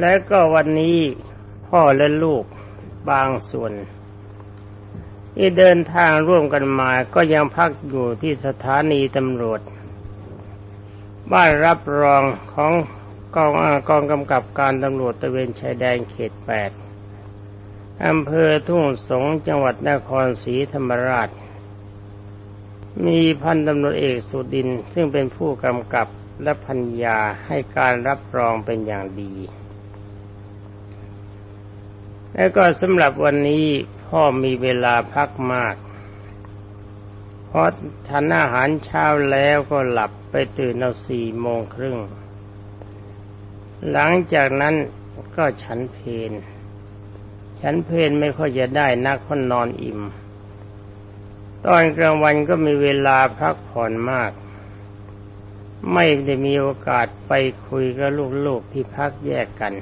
และก็วันนี้พ่อและลูกบางส่วน ที่เดินทางร่วมกันมาก็ยังพักอยู่ที่สถานีตำรวจ บ้านรับรองของกองกองกำกับการตำรวจตะเวนชายแดนเขตแปดอำเภอทุ่งสงจังหวัดนครศรีธรรมราช มีพันตำรวจเอกสุดินซึ่งเป็นผู้กำกับและพัญญาให้การรับรองเป็นอย่างดี และก็สำหรับวันนี้พ่อมีเวลาพักมาก เพราะทานอาหารเช้าแล้วก็หลับไปตื่นเอาสี่โมงครึ่ง หลังจากนั้นก็ฉันเพนฉันเพนไม่ค่อยจะได้นักคนนอนอิ่ม ตอนกลางวันก็มีเวลาพักผ่อนมาก ไม่ได้มีโอกาสไปคุยกับลูกๆที่พักแยกกัน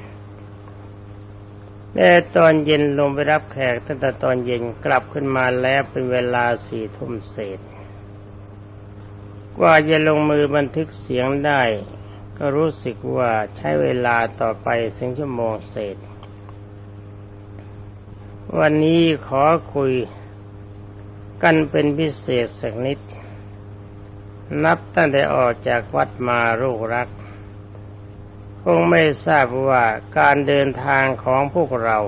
แต่ตอนเย็นลงไปรับแขกตั้งแต่ตอนเย็นกลับขึ้นมาแล้วเป็นเวลาสี่ทุ่มเศษ กว่าจะลงมือบันทึกเสียงได้ ก็รู้สึกว่าใช้เวลาต่อไปถึงชั่วโมงเศษ วันนี้ขอคุยกันเป็นพิเศษสักนิด นับตั้งแต่ออกจากวัดมาลูกรัก คงไม่ทราบว่าการเดินทางของพวกเรา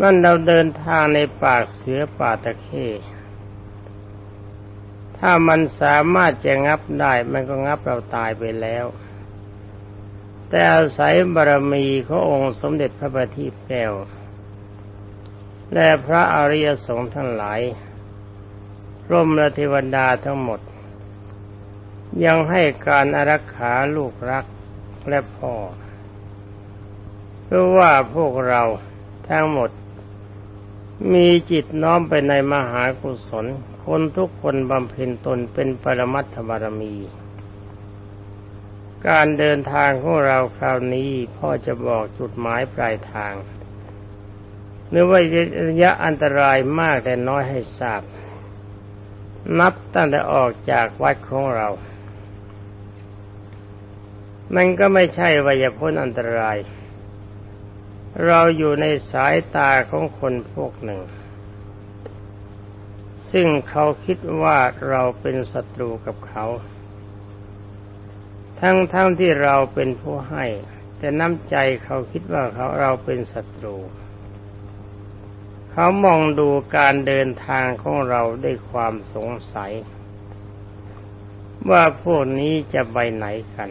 นั่นเราเดินทางในปากเสือป่าตะเข้ถ้ามันสามารถจะงับได้ มันก็งับเราตายไปแล้ว แต่อาศัยบารมีขององค์สมเด็จพระบัณฑิตแก้ว และพระอริยสงฆ์ทั้งหลายร่มและเทวดาทั้งหมด ยังให้การอารักขาลูกรักและพ่อเพราะว่าพวกเราทั้งหมด มีจิตน้อมไปในมหากุศล คนทุกคนบำเพ็ญตนเป็นปรมัตถบารมี การเดินทางของเราคราวนี้พ่อจะบอกจุดหมายปลายทางหรือว่าระยะอันตรายมากแต่น้อยให้ทราบ นับตั้งแต่ออกจากวัดของเรา มันก็ไม่ใช่ว่าจะพ้นอันตราย เราอยู่ในสายตาของคนพวกหนึ่ง ซึ่งเขาคิดว่าเราเป็นศัตรูกับเขา ทั้งๆทที่เราเป็นผู้ให้ แต่น้ำใจเขาคิดว่าเขาเราเป็นศัตรู เขามองดูการเดินทางของเราด้วยความสงสัย ว่าพวกนี้จะไปไหนกัน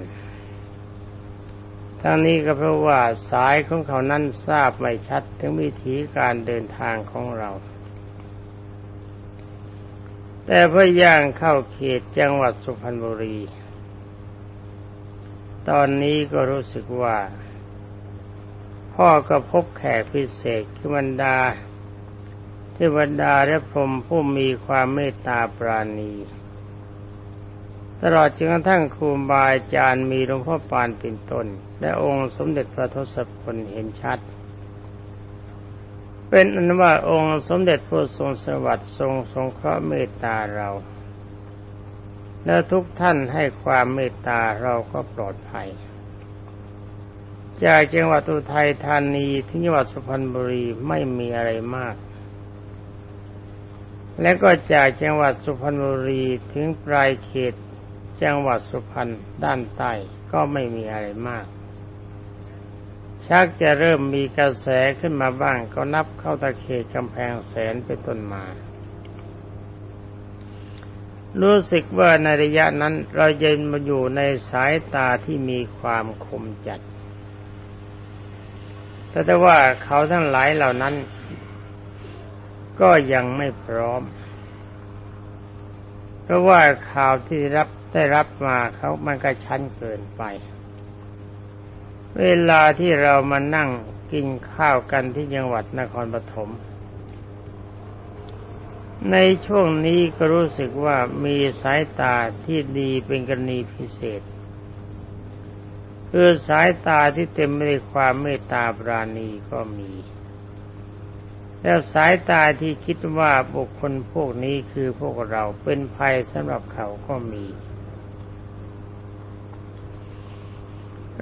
ทั้งนี้ก็เพราะว่าสายของเขานั้นทราบไม่ชัดถึงวิธีการเดินทางของเรา แต่พอย่างเข้าเขตจังหวัดสุพรรณบุรี ตอนนี้ก็รู้สึกว่า พ่อก็พบแขกพิเศษคือบรรดาเทวดาและพรมผู้มีความเมตตาปราณี ตลอดจนกระทั่งครูบาอาจารย์มีหลวงพ่อปานเป็นต้น และองค์สมเด็จพระทศพลเห็นชัด เป็นอันว่าองค์สมเด็จพระทรงสวัสดิ์ทรงทรงเคราะห์เมตตาเรา และทุกท่านให้ความเมตตาเราก็ปลอดภัย จากจังหวัดอุทัยธานีถึงจังหวัดสุพรรณบุรีไม่มีอะไรมากและก็จากจังหวัดสุพรรณบุรีถึงปลายเขต จังหวัดสุพรรณด้านใต้ก็ไม่มีอะไรมาก ชักจะเริ่มมีกระแสขึ้นมาบ้างก็นับเข้าตะเคียกำแพงแสนเป็นต้นมา รู้สึกว่าในระยะนั้นเราเย็นมาอยู่ในสายตาที่มีความคมจัด แต่ว่าเขาทั้งหลายเหล่านั้น ก็ยังไม่พร้อม เพราะว่าข่าวที่รับ ได้รับมาเขามันก็ชั้นเกินไป เวลาที่เรามานั่งกินข้าวกันที่จังหวัดนครปฐมในช่วงนี้ก็รู้สึกว่ามีสายตาที่ดีเป็นกรณีพิเศษ คือสายตาที่เต็มไปด้วยความเมตตาปราณีก็มี แล้วสายตาที่คิดว่าบุคคลพวกนี้คือพวกเราเป็นภัยสำหรับเขาก็มี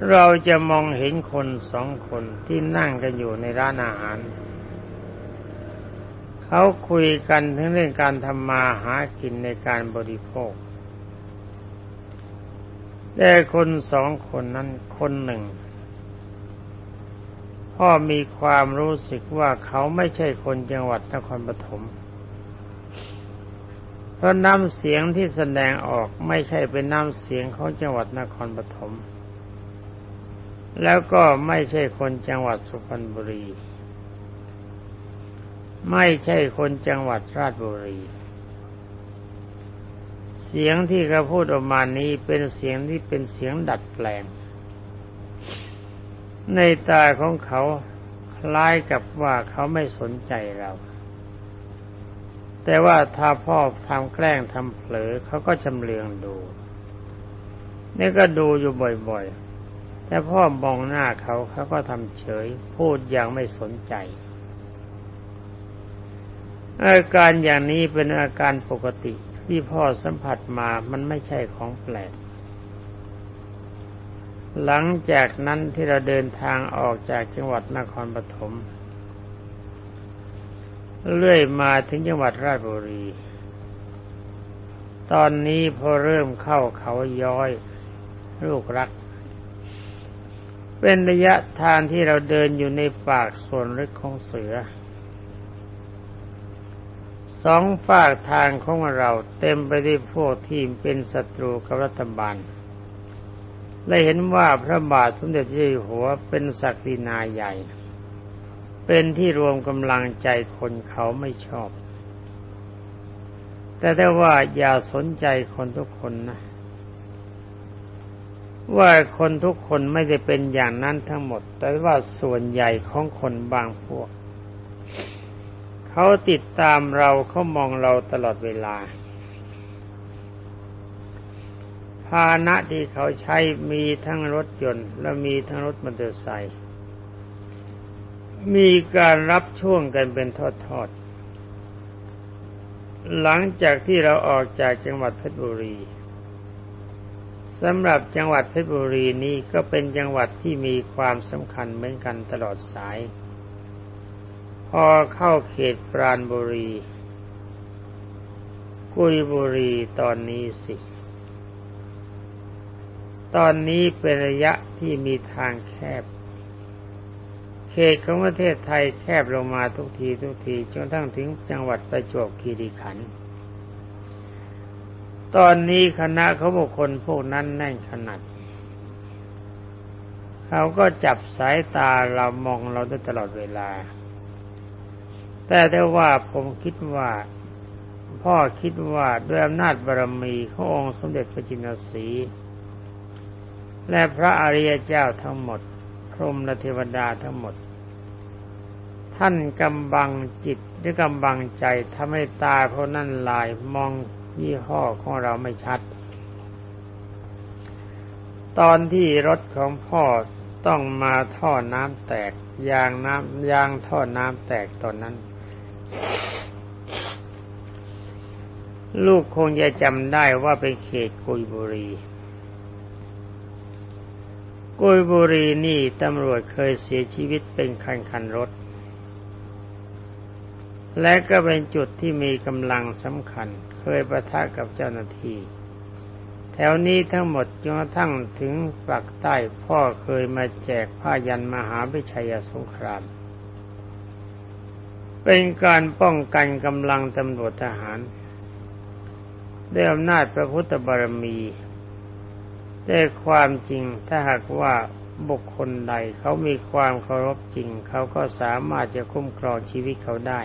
เราจะมองเห็นคนสองคนที่นั่งกันอยู่ในร้านอาหาร เขาคุยกันถึงเรื่องการทำมาหากินในการบริโภค แต่คนสองคนนั้นคนหนึ่ง พ่อมีความรู้สึกว่าเขาไม่ใช่คนจังหวัดนครปฐมเพราะน้ำเสียงที่แสดงออกไม่ใช่เป็นน้ำเสียงของจังหวัดนครปฐม แล้วก็ไม่ใช่คนจังหวัดสุพรรณบุรี ไม่ใช่คนจังหวัดราชบุรี เสียงที่เขาพูดออกมานี้เป็นเสียงที่เป็นเสียงดัดแปลง ในตาของเขาคล้ายกับว่าเขาไม่สนใจเรา แต่ว่าถ้าพ่อทำแกล้งทำเผลอเขาก็จำเลืองดู นี่ก็ดูอยู่บ่อยๆ แต่พ่อมองหน้าเขาเขาก็ทำเฉย พูดอย่างไม่สนใจ อาการอย่างนี้เป็นอาการปกติที่พ่อสัมผัสมามันไม่ใช่ของแปลก หลังจากนั้นที่เราเดินทางออกจากจังหวัดนครปฐมเรื่อยมาถึงจังหวัดราชบุรี ตอนนี้พอเริ่มเข้าเขาย้อย ลูกรัก เป็นระยะทางที่เราเดินอยู่ในปากส่วนลึกของเสือ สองฝากทางของเราเต็มไปด้วยพวกทีมเป็นศัตรูกับรัฐบาลและเห็นว่าพระบาทสมเด็จเจ้าอยู่หัวเป็นศักดินาใหญ่ เป็นที่รวมกำลังใจคนเขาไม่ชอบ แต่ได้ว่าอย่าสนใจคนทุกคนนะ ว่าคนทุกคนไม่ได้เป็นอย่างนั้นทั้งหมด แต่ว่าส่วนใหญ่ของคนบางพวก เขาติดตามเราเขามองเราตลอดเวลา ภาณะที่เขาใช้มีทั้งรถยนต์ และมีทั้งรถมอเตอร์ไซค์มีการรับช่วงกันเป็นทอดๆหลังจากที่เราออกจากจังหวัดเพชรบุรี สำหรับจังหวัดเพชรบุรีนี้ก็เป็นจังหวัดที่มีความสำคัญเหมือนกันตลอดสาย พอเข้าเขตปราณบุรี กุยบุรีตอนนี้สิ ตอนนี้เป็นระยะที่มีทางแคบ เขตของประเทศไทยแคบลงมาทุกทีทุกทีจนทั้งถึงจังหวัดประจวบคีรีขันธ์ ตอนนี้คณะเขาบุคคลพวกนั้นแน่นขนาด เขาก็จับสายตาเรามองเราได้ตลอดเวลา แต่ได้ว่าผมคิดว่า พ่อคิดว่าด้วยอำนาจบารมีขององค์สมเด็จพระจินสี และพระอริยเจ้าทั้งหมด พรมและเทวดาทั้งหมด ท่านกำบังจิตหรือกำบังใจทำให้ตาเพราะนั่นลายมอง ยี่ห้อของเราไม่ชัด ตอนที่รถของพ่อต้องมาท่อน้ำแตก ยางน้ำยางท่อน้ำแตกตอนนั้น ลูกคงจะจำได้ว่าเป็นเขตกุยบุรีกุยบุรีนี่ตำรวจเคยเสียชีวิตเป็นคันคันรถ และก็เป็นจุดที่มีกำลังสำคัญ เคยประทะกับเจ้าหน้าที่ แถวนี้ทั้งหมดจนกระทั่งถึงปากใต้พ่อเคยมาแจกผ้ายันมหาวิชัยสงคราม เป็นการป้องกันกำลังตำรวจทหารด้วยอำนาจพระพุทธบารมีแต่ความจริงถ้าหากว่าบุคคลใดเขามีความเคารพจริง เขาก็สามารถจะคุ้มครองชีวิตเขาได้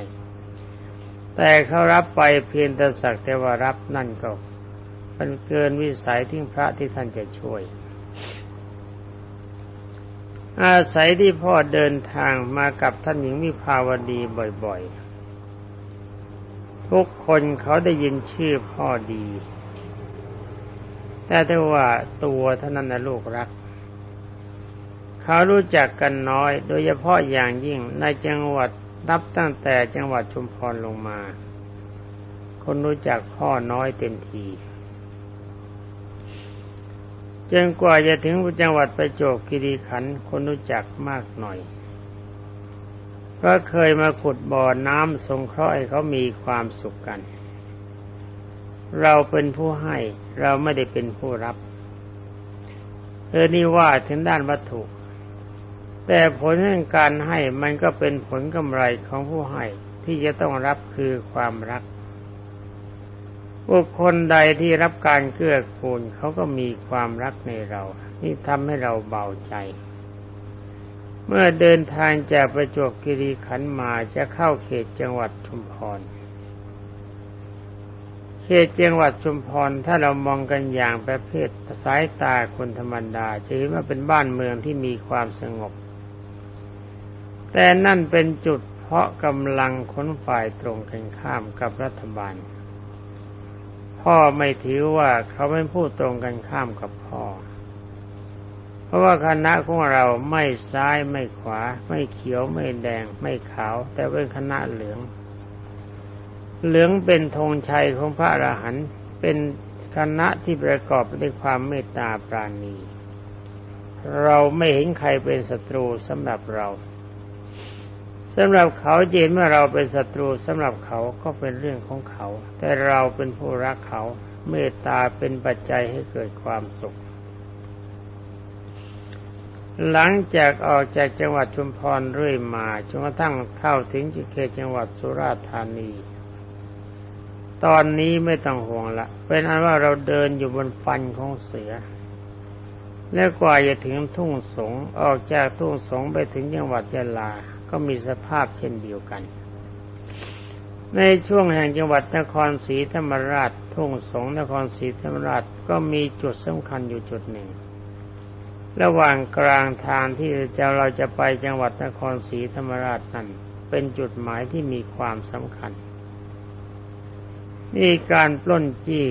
แต่เขารับไปเพียงแต่สักแต่ว่ารับนั่นก็มันเกินวิสัยที่พระที่ท่านจะช่วย อาศัยที่พ่อเดินทางมากับท่านหญิงวิภาวดีบ่อยๆ ทุกคนเขาได้ยินชื่อพ่อดี แต่ถ้าว่าตัวท่านั้นนะลูกรัก เขารู้จักกันน้อย โดยเฉพาะอย่างยิ่งในจังหวัด นับตั้งแต่จังหวัดชุมพรลงมา คนรู้จักพ่อน้อยเต็มทีจนกว่าจะถึงจังหวัดประจวบคีรีขันธ์คนรู้จักมากหน่อยเพราะเคยมาขุดบ่อน้ำสงเคราะห์ให้เขามีความสุขกัน เราเป็นผู้ให้เราไม่ได้เป็นผู้รับเออนี่ว่าถึงด้านวัตถุ แต่ผลแห่งการให้มันก็เป็นผลกำไรของผู้ให้ที่จะต้องรับคือความรักบุคคลใดที่รับการเกื้อกูลเขาก็มีความรักในเรา นี่ทำให้เราเบาใจ เมื่อเดินทางจากประจวบคีรีขันธ์มาจะเข้าเขตจังหวัดชุมพร เขตจังหวัดชุมพรถ้าเรามองกันอย่างประเภทสายตาคนธรรมดาจะเห็นว่าเป็นบ้านเมืองที่มีความสงบ แต่นั่นเป็นจุดเพราะกำลังขนฝ่ายตรงกันข้ามกับรัฐบาล พ่อไม่ถือว่าเขาไม่พูดตรงกันข้ามกับพ่อ เพราะว่าคณะของเราไม่ซ้ายไม่ขวา ไม่เขียวไม่แดง ไม่ขาว แต่เป็นคณะเหลือง เหลืองเป็นธงชัยของพระอรหันต์เป็นคณะที่ประกอบด้วยความเมตตาปราณี เราไม่เห็นใครเป็นศัตรูสำหรับเรา สำหรับเขาเจนเมื่อเราเป็นศัตรูสำหรับเขาก็เป็นเรื่องของเขา แต่เราเป็นผู้รักเขาเมตตาเป็นปัจจัยให้เกิดความสุข หลังจากออกจากจังหวัดชุมพรเรื่อยมาจนกระทั่งเข้าถึงเขตจังหวัดสุราษฎร์ธานี ตอนนี้ไม่ต้องห่วงละเป็นอันว่าเราเดินอยู่บนฟันของเสือ และกว่าจะถึงทุ่งสงออกจากทุ่งสงไปถึงจังหวัดยะลา ก็มีสภาพเช่นเดียวกัน ในช่วงแห่งจังหวัดนครศรีธรรมราชทุ่งสงนครศรีธรรมราชก็มีจุดสำคัญอยู่จุดหนึ่ง ระหว่างกลางทางที่จะเราจะไปจังหวัดนครศรีธรรมราชนั้นเป็นจุดหมายที่มีความสำคัญมีการปล้นจี้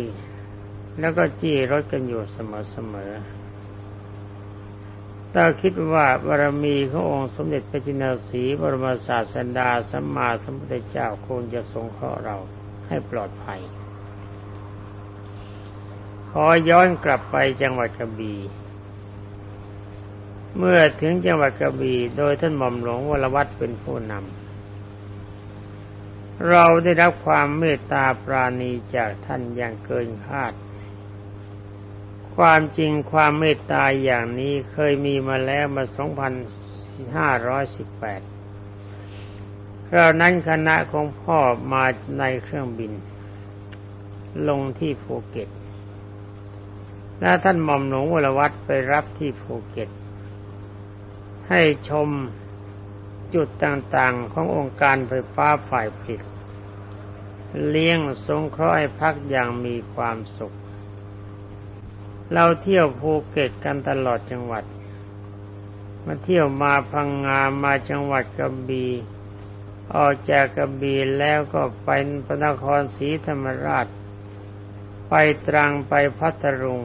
แล้วก็จี้รถกันอยู่เสมอๆ ถ้าคิดว่าบารมีขององค์สมเด็จพระจินสีบรมศาสดาสัมมาสัมพุทธเจ้าคงจะสงเคราะห์เราให้ปลอดภัย ขอย้อนกลับไปจังหวัดกระบี่เมื่อถึงจังหวัดกระบี่โดยท่านหม่อมหลวงวรวัตเป็นผู้นำ เราได้รับความเมตตาปราณีจากท่านอย่างเกินคาด ความจริงความเมตตาอย่างนี้เคยมีมาแล้วมา 2,518คราวนั้นคณะของพ่อมาในเครื่องบิน ลงที่ภูเก็ต และท่านหม่อมหลวงวรวัตไปรับที่ภูเก็ต ให้ชมจุดต่างๆขององค์การไฟฟ้าฝ่ายผลิต เลี้ยงสงเคราะห์ให้พักอย่างมีความสุข เราเที่ยวภูเก็ตกันตลอดจังหวัด มาเที่ยวมาพังงามาจังหวัดกระบี่ออกจากกระบี่แล้วก็ไปพระนครศรีธรรมราช ไปตรังไปพัทลุง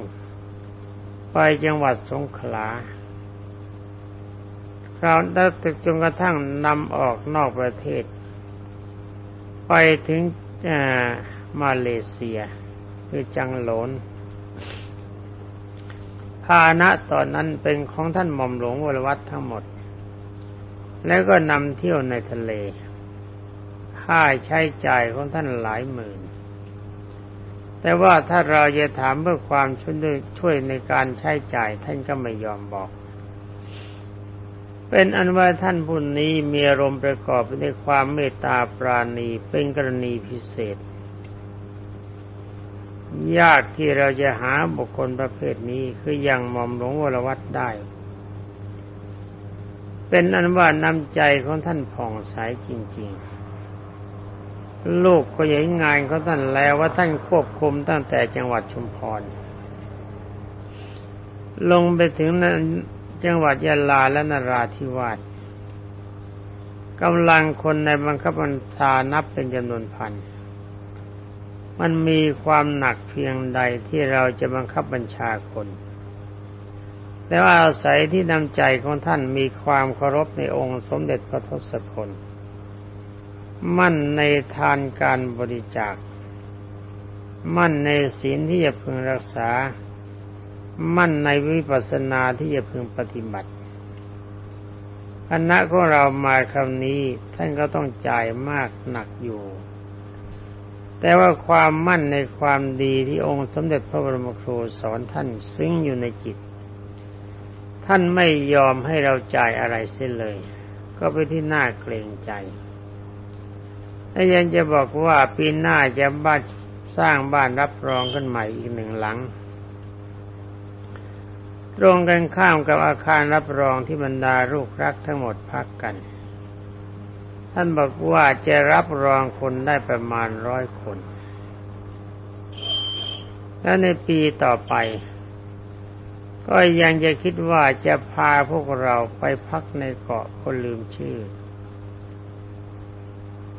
ไปจังหวัดสงขลาคราวนั้นจนกระทั่งนำออกนอกประเทศ ไปถึงมาเลเซีย คือจังหลน ภาณะตอนนั้นเป็นของท่านหม่อมหลวงวรวัตทั้งหมด แล้วก็นำเที่ยวในทะเลค่าใช้จ่ายของท่านหลายหมื่น แต่ว่าถ้าเราจะถามเพื่อความช่วยในการใช้จ่ายท่านก็ไม่ยอมบอก เป็นอันว่าท่านผู้นี้มีอารมณ์ประกอบไปด้วยความเมตตาปราณีเป็นกรณีพิเศษ ยากที่เราจะหาบุคคลประเภทนี้คืออย่างหม่อมหลวงวรวัตได้ เป็นอันว่าน้ำใจของท่านผ่องใสจริง ๆ ลูกก็เห็นงานของท่านแล้วว่าท่านควบคุมตั้งแต่จังหวัดชุมพร ลงไปถึงจังหวัดยะลาและนราธิวาสกำลังคนในบังคับบัญชานับเป็นจำนวนพัน มันมีความหนักเพียงใดที่เราจะบังคับบัญชาคน แต่ว่าอาศัยที่นำใจของท่านมีความเคารพในองค์สมเด็จพระทศพล มั่นในทานการบริจาค มั่นในศีลที่จะพึงรักษา มั่นในวิปัสสนาที่จะพึงปฏิบัติคณะของเรามาคำนี้ท่านก็ต้องจ่ายมากหนักอยู่ แต่ว่าความมั่นในความดีที่องค์สมเด็จพระบรมครูสอนท่านซึ้งอยู่ในจิต ท่านไม่ยอมให้เราจ่ายอะไรเสียเลย ก็ไปที่น่าเกรงใจและยังจะบอกว่าปีหน้าจะบ้านสร้างบ้านรับรองขึ้นใหม่อีกหนึ่งหลัง ตรงกันข้ามกับอาคารรับรองที่บรรดาลูกรักทั้งหมดพักกัน ท่านบอกว่าจะรับรองคนได้ประมาณร้อยคน และในปีต่อไป ก็ยังจะคิดว่าจะพาพวกเราไปพักในเกาะคนลืมชื่อ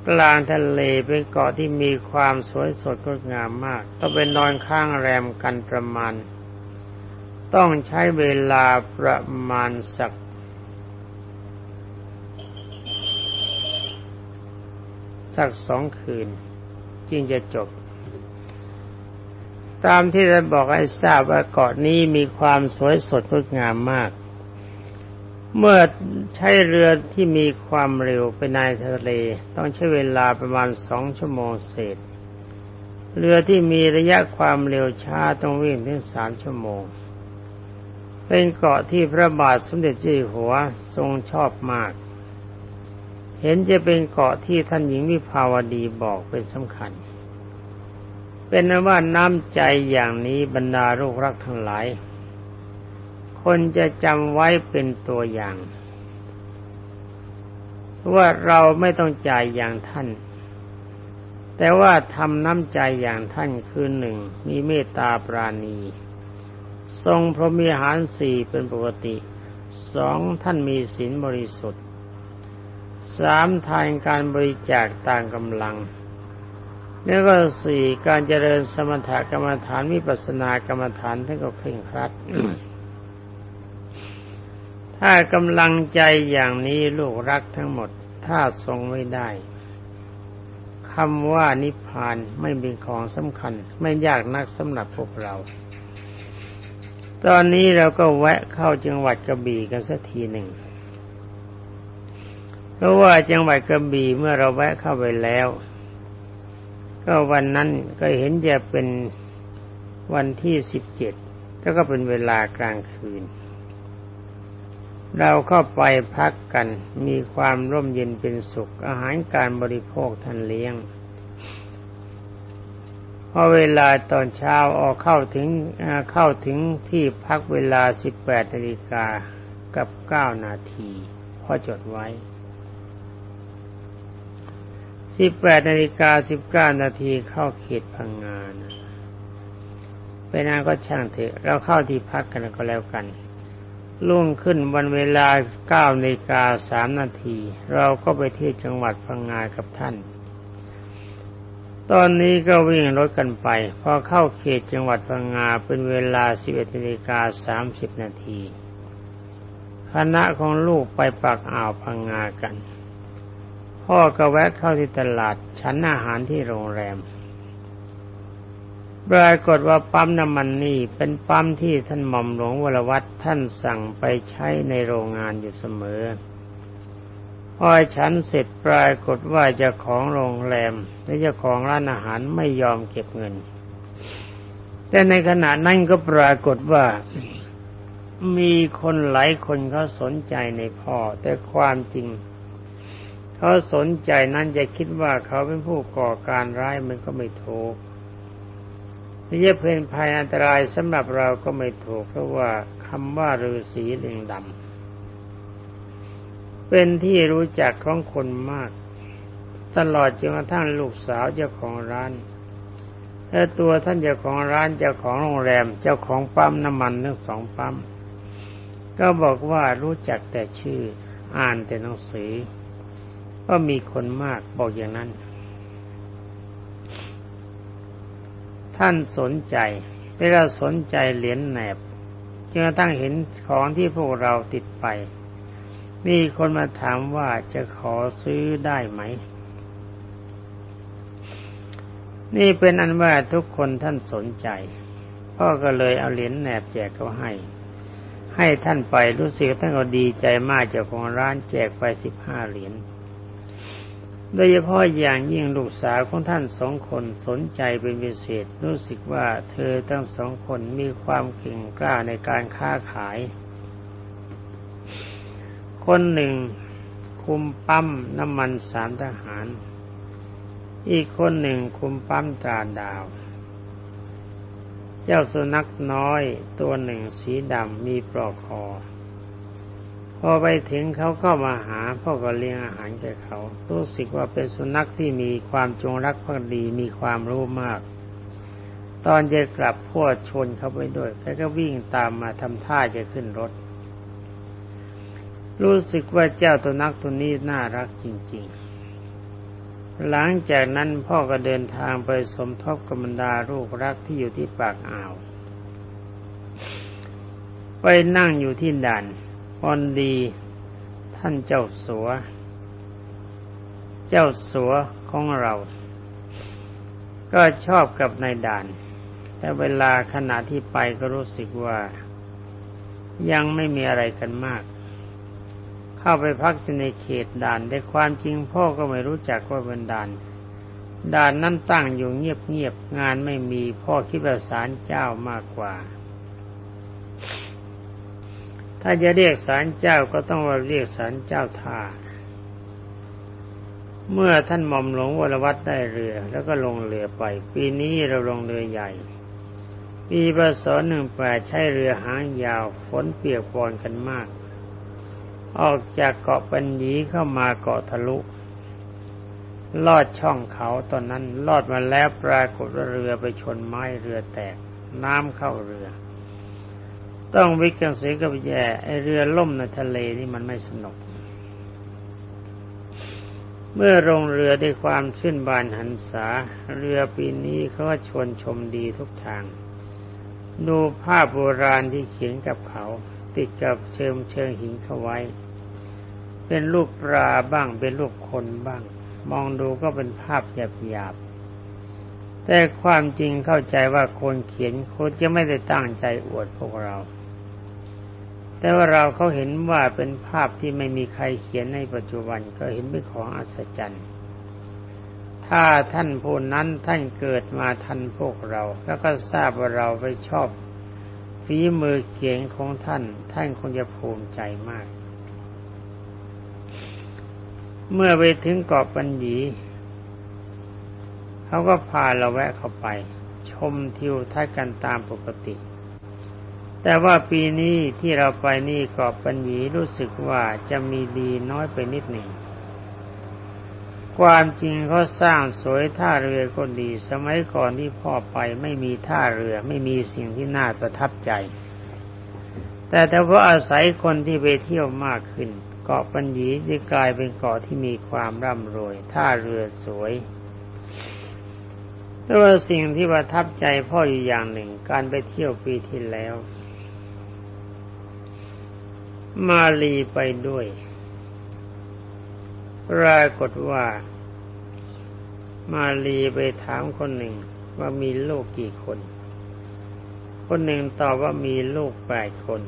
กลางทะเลเป็นเกาะที่มีความสวยสดงดงามมากต้องไปนอนข้างแรมกันประมาณ ต้องใช้เวลาประมาณสัก สักสองคืนจึงจะจบ ตามที่ได้บอกให้ทราบว่าเกาะนี้มีความสวยสดงดงามมาก เมื่อใช้เรือที่มีความเร็วไปในทะเล ต้องใช้เวลาประมาณสองชั่วโมงเศษ เรือที่มีระยะความเร็วช้าต้องวิ่งถึงสามชั่วโมง เป็นเกาะที่พระบาทสมเด็จเจ้าหัวทรงชอบมาก เห็นจะเป็นเกาะที่ท่านหญิงวิภาวดีบอกเป็นสำคัญ เป็นนว่าน้ำใจอย่างนี้บรรดาลูกรักทั้งหลาย คนจะจำไว้เป็นตัวอย่าง ว่าเราไม่ต้องจ่ายอย่างท่าน แต่ว่าทำน้ำใจอย่างท่านคือหนึ่ง มีเมตตาปราณี ทรงพรหมีหารสี่เป็นปกติสองท่านมีศีลบริสุทธิ์ สามทานการบริจาคต่างกำลังแล้วก็สี่การเจริญสมถกรรมฐานวิปัสสนากรรมฐานท่านก็เคร่งครัด ถ้ากำลังใจอย่างนี้ลูกรักทั้งหมด ถ้าทรงไม่ได้คำว่านิพพานไม่เป็นของสำคัญ ไม่ยากนักสำหรับพวกเรา ตอนนี้เราก็แวะเข้าจังหวัดกระบี่กันสักทีหนึ่ง เพราะว่าจังหวัดกระบี่เมื่อเราแวะเข้าไปแล้ว ก็วันนั้นก็เห็นจะเป็นวันที่สิบเจ็ดแล้วก็เป็นเวลากลางคืน เราเข้าไปพักกันมีความร่มเย็นเป็นสุข อาหารการบริโภคท่านเลี้ยงพอเวลาตอนเช้าออกเข้าถึงเข้าถึงที่พักเวลาสิบแปดนาฬิกากับเก้านาทีพอจดไว้ สิบแปดนาฬิกาสิบเก้านาทีเข้าเขตพังงานไปนานก็ช่างเถอะ เราเข้าที่พักกันก็แล้วกันลุ่งขึ้นวันเวลาเก้านาฬิกาสามนาที เราก็ไปที่จังหวัดพังงากับท่าน ตอนนี้ก็วิ่งรถกันไป พอเข้าเขตจังหวัดพังงาเป็นเวลา11นาฬิกา30นาที คณะของลูกไปปักอ่าวพังงากัน พ่อก็แวะเข้าที่ตลาด ชั้นอาหารที่โรงแรมปรากฏว่าปั๊มน้ำมันนี่เป็นปั๊มที่ท่านหม่อมหลวงวรวัตท่านสั่งไปใช้ในโรงงานอยู่เสมอ พอฉันเสร็จปรากฏว่าเจ้าของโรงแรมและเจ้าของร้านอาหารไม่ยอมเก็บเงิน แต่ในขณะนั้นก็ปรากฏว่ามีคนหลายคนเขาสนใจในพ่อ แต่ความจริง เขาสนใจนั้นจะคิดว่าเขาเป็นผู้ก่อการร้ายมันก็ไม่ถูกนี่จะเป็นภัยอันตรายสำหรับเราก็ไม่ถูก เพราะว่าคำว่าฤาษีเลิงดำเป็นที่รู้จักของคนมาก ตลอดจนกระทั่งลูกสาวเจ้าของร้านและตัวท่านเจ้าของร้านเจ้าของโรงแรมเจ้าของปั๊มน้ำมันทั้งสองปั๊มก็บอกว่ารู้จักแต่ชื่อ อ่านแต่หนังสือ ก็มีคนมากบอกอย่างนั้น ท่านสนใจเวลาสนใจเหรียญแหนบจนกระทั่งเห็นของที่พวกเราติดไป มีคนมาถามว่าจะขอซื้อได้ไหม นี่เป็นอันว่าทุกคนท่านสนใจ พ่อก็เลยเอาเหรียญแหนบแจกเขาให้ ให้ท่านไปรู้สึกท่านก็ดีใจมากเจ้าของร้านแจกไปสิบห้าเหรียญ โดยเฉพาะอย่างยิ่งลูกสาวของท่านสองคนสนใจเป็นพิเศษ รู้สึกว่าเธอทั้งสองคนมีความเก่งกล้าในการค้าขาย คนหนึ่งคุมปั๊มน้ำมันสามทหาร อีกคนหนึ่งคุมปั๊มตราดาว เจ้าสุนัขน้อยตัวหนึ่งสีดำมีปลอกคอ พอไปถึงเขาก็มาหาพ่อก็เลี้ยงอาหารแก่เขา รู้สึกว่าเป็นสุนัขที่มีความจงรักภักดีมีความรู้มาก ตอนจะกลับพ่อชนเขาไปด้วยแกก็วิ่งตามมาทำท่าจะขึ้นรถ รู้สึกว่าเจ้าตัวนักตัวนี้น่ารักจริง ๆ หลังจากนั้นพ่อก็เดินทางไปสมทบกับบรรดาลูกรักที่อยู่ที่ปากอ่าว ไปนั่งอยู่ที่ด่าน วันดี ท่านเจ้าสัว เจ้าสัวของเรา ก็ชอบกับนายด่าน แต่เวลาขณะที่ไปก็รู้สึกว่า ยังไม่มีอะไรกันมาก เข้าไปพักในเขตด่านแต่ความจริงพ่อก็ไม่รู้จักว่าเป็นด่านด่านนั้นตั้งอยู่เงียบๆงานไม่มีพ่อคิดว่าสารเจ้ามากกว่า ถ้าจะเรียกศาลเจ้าก็ต้องว่าเรียกศาลเจ้าท่า เมื่อท่านหม่อมหลวงวรวัตได้เรือ แล้วก็ลงเรือไป ปีนี้เราลงเรือใหญ่ ปีพศหนึ่งแปดใช้เรือหางยาวฝนเปียกปอนกันมาก ออกจากเกาะปัญญีเข้ามาเกาะทะลุลอดช่องเขาตอนนั้นลอดมาแล้วปรากฏว่าเรือไปชนไม้เรือแตก น้ำเข้าเรือ ต้องวิกกันเสียกับแย่ไอเรือล่มในทะเลนี่มันไม่สนุก เมื่อลงเรือด้วยความชื่นบานหันษา เรือปีนี้เขาก็ชวนชมดีทุกทาง ดูภาพโบราณที่เขียนกับเขา ติดกับเชิงเชิงหินเขาไว้ เป็นรูปปลาบ้างเป็นรูปคนบ้าง มองดูก็เป็นภาพหยาบๆแต่ความจริงเข้าใจว่าคนเขียนคนจะไม่ได้ตั้งใจอวดพวกเรา แต่ว่าเราเขาเห็นว่าเป็นภาพที่ไม่มีใครเขียนในปัจจุบันก็เห็นเป็นของอัศจรรย์ ถ้าท่านผู้นั้นท่านเกิดมาทันพวกเรา แล้วก็ทราบว่าเราไปชอบฝีมือเขียนของท่าน ท่านคงจะภูมิใจมาก เมื่อไปถึงเกาะปัญญีเขาก็พาเราแวะเข้าไป ชมทิวทัศน์กันตามปกติ แต่ว่าปีนี้ที่เราไปนี่เกาะปัญญีรู้สึกว่าจะมีดีน้อยไปนิดหนึ่ง ความจริงเขาสร้างสวยท่าเรือก็ดี สมัยก่อนที่พ่อไปไม่มีท่าเรือไม่มีสิ่งที่น่าประทับใจ แต่แต่ว่าอาศัยคนที่ไปเที่ยวมากขึ้น เกาะปัญญีจะกลายเป็นเกาะที่มีความร่ำรวย ท่าเรือสวยแต่ว่าสิ่งที่ประทับใจพ่ออยู่อย่างหนึ่ง การไปเที่ยวปีที่แล้ว มาลีไปด้วยปรากฏว่า มาลีไปถามคนหนึ่งว่ามีลูกกี่คน คนหนึ่งตอบว่ามีลูกแปดคน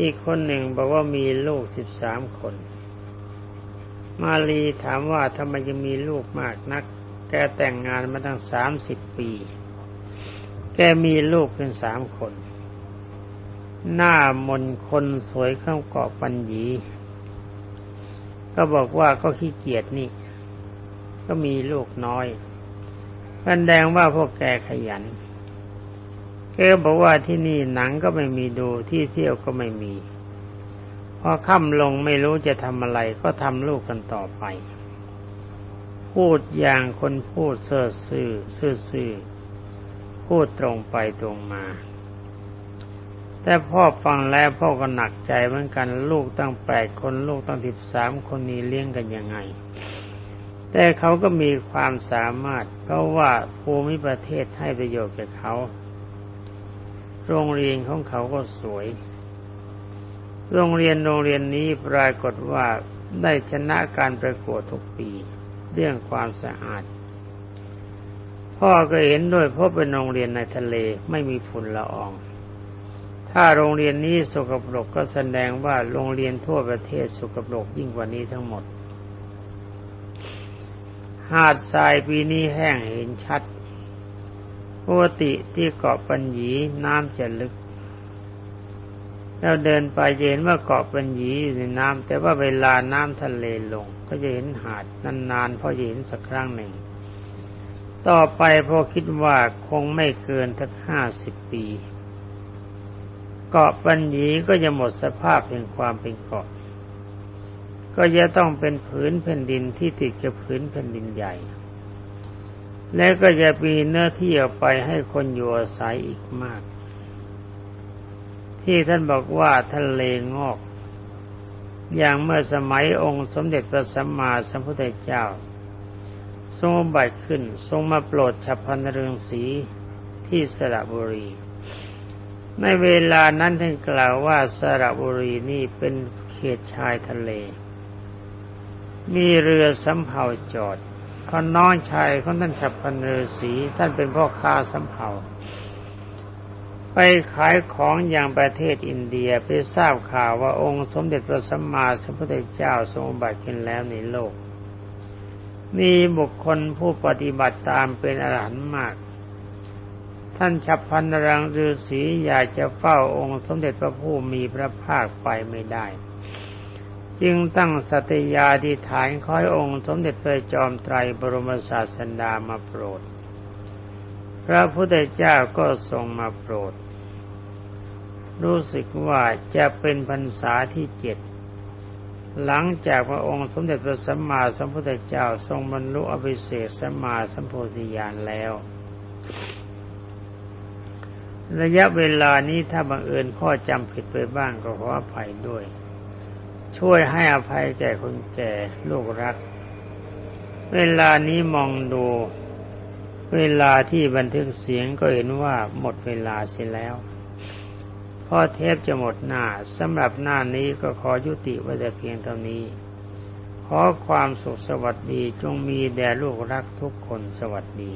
อีกคนหนึ่งบอกว่ามีลูกสิบสามคน มาลีถามว่าทำไมยังมีลูกมากนัก แกแต่งงานมาตั้งสามสิบปี แกมีลูกเพียงสามคน หน้ามนคนสวยเข้าเกาะปัญญี ก็บอกว่าก็ขี้เกียจนี่ ก็มีลูกน้อยแสดงว่าพวกแกขยันแกบอกว่าที่นี่หนังก็ไม่มีดูที่เที่ยวก็ไม่มี พอค่ำลงไม่รู้จะทำอะไรก็ทำลูกกันต่อไป พูดอย่างคนพูดเสื่อซื่อซื่อพูดตรงไปตรงมา แต่พ่อฟังแล้วพ่อก็หนักใจเหมือนกัน ลูกตั้งแปดคนลูกตั้งสิบสามคนนี้เลี้ยงกันยังไง แต่เขาก็มีความสามารถ เพราะว่าภูมิประเทศให้ประโยชน์แก่เขา โรงเรียนของเขาก็สวย โรงเรียนโรงเรียนนี้ปรากฏว่าได้ชนะการประกวดทุกปี เรื่องความสะอาด พ่อก็เห็นด้วยเพราะเป็นโรงเรียนในทะเลไม่มีฝุ่นละออง ถ้าโรงเรียนนี้สกปรกก็แสดงว่าโรงเรียนทั่วประเทศสกปรกยิ่งกว่านี้ทั้งหมด หาดทรายปีนี้แห้งเห็นชัดปกติที่เกาะปัญญีน้ำจะลึกเราเดินไปเห็นว่าเกาะปัญญีอยู่ในน้ำแต่ว่าเวลาน้ำทะเลลง ก็จะเห็นหาดนานๆพอเห็นสักครั้งหนึ่ง ต่อไปพอคิดว่าคงไม่เกินทักห้าสิบปี กาะปัญญีก็จะหมดสภาพแห่งความเป็นเกาะ ก็จะต้องเป็นผืนแผ่นดินที่ติดกับผืนแผ่นดินใหญ่ และก็จะมีเนื้อที่ออกไปให้คนอยู่อาศัยอีกมาก ที่ท่านบอกว่าทะเลงอก อย่างเมื่อสมัยองค์สมเด็จพระสัมมาสัมพุทธเจ้า ทรงบัติขึ้นทรงมาโปรดฉับพันเรืองสีที่สระบุรี ในเวลานั้นท่านกล่าวว่าสระบุรีนี่เป็นเขตชายทะเล มีเรือสำเภาจอดเขาน้องชายของท่านฉับพันเรือสีท่านเป็นพ่อค้าสำเภาไปขายของอย่างประเทศอินเดียไปทราบข่าวว่าองค์สมเด็จพระสัมมาสัมพุทธเจ้าทรงบัติขึ้นแล้วในโลก มีบุคคลผู้ปฏิบัติตามเป็นอรหันต์มาก ท่านฉับพันรังฤาษีอยากจะเฝ้าองค์สมเด็จพระผู้มีพระภาคไปไม่ได้ จึงตั้งสัตยาธิฐานคอยองค์สมเด็จพระจอมไตรบรมศาสดามาโปรด พระพุทธเจ้าก็ทรงมาโปรด รู้สึกว่าจะเป็นพรรษาที่เจ็ดหลังจากพระองค์สมเด็จพระสัมมาสัมพุทธเจ้าทรงบรรลุอภิเศษสัมมาสัมโพธิญาณแล้ว ระยะเวลานี้ถ้าบังเอิญพ่อจำผิดไปบ้างก็ขออภัยด้วย ช่วยให้อภัยแก่คนแก่ลูกรัก เวลานี้มองดู เวลาที่บันทึกเสียงก็เห็นว่าหมดเวลาเสียแล้วพ่อเทปจะหมดหน้าสำหรับหน้านี้ก็ขอยุติไว้แต่เพียงเท่านี้ ขอความสุขสวัสดีจงมีแด่ลูกรักทุกคนสวัสดี